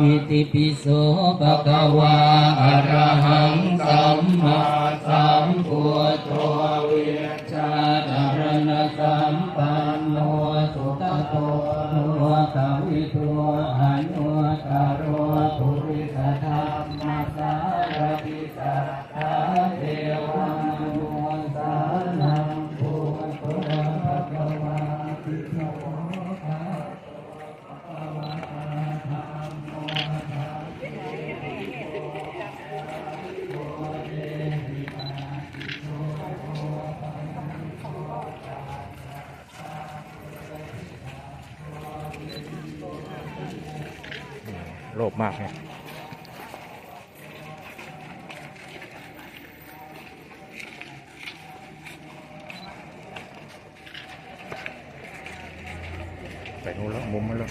อิติปิโสภะคะวาอะระหังสัมมาสัมพุทโธวิชาจารณสัมปันโนสุตโตโนกวิโตอนุตตโรปุริสธรรมสารติสัทธาเทวานุสานังพุทโธภะคะวาติโมภะ โลภมากเนี่ยไปนู้นแล้วมุมมันแล้ว